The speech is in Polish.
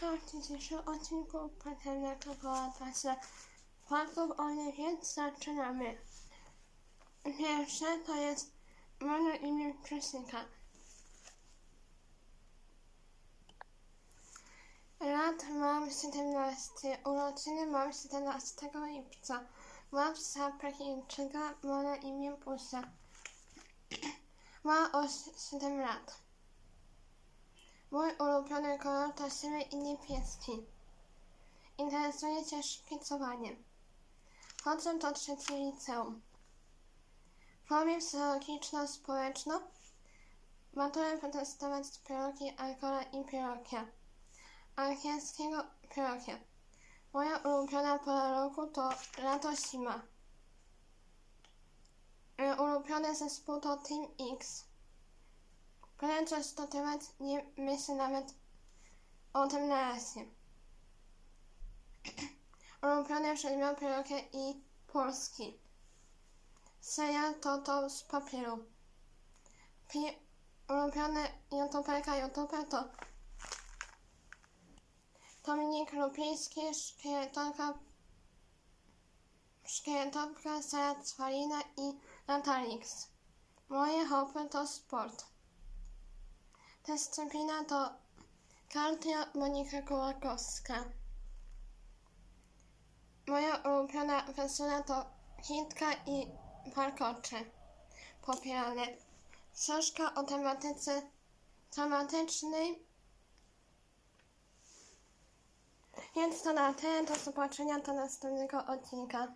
Witam w dzisiejszym odcinku Patelnia Czekolada faktów o niej, więc zaczynamy. Pierwsze to jest moje imię Krzysinka. Lat mam 17, urodziny mam 17 lipca. Mam psa Pekinczyka, ma imię Pusia. Ma 7 lat. Mój ulubiony siwy i niebieski. Interesuję się szkicowaniem. Chodzę do trzeciej liceum. Formie psychologiczno-społeczno maturę protestować z biologii Alkola i biologia. Angielskiego biologia. Moja ulubiona pora roku to lato zima. Mój ulubiony zespół to Team X. Coś dotywać, nie myślę nawet o tym na razie. Ulubione przedmiot biologia i polski. Serial to to z papieru. Pi- ulubione youtuberka youtuber to Dominik Lupiński, szkieletonka szkieletonka Sara Cwalina i Natalix. Moje hobby to sport. Dyscyplina to kardio Monika Kołakowska. Moja ulubiona wesela to hitka i warkocze popierane. Książka o tematyce dramatycznej. Więc to na tyle. Do zobaczenia do następnego odcinka.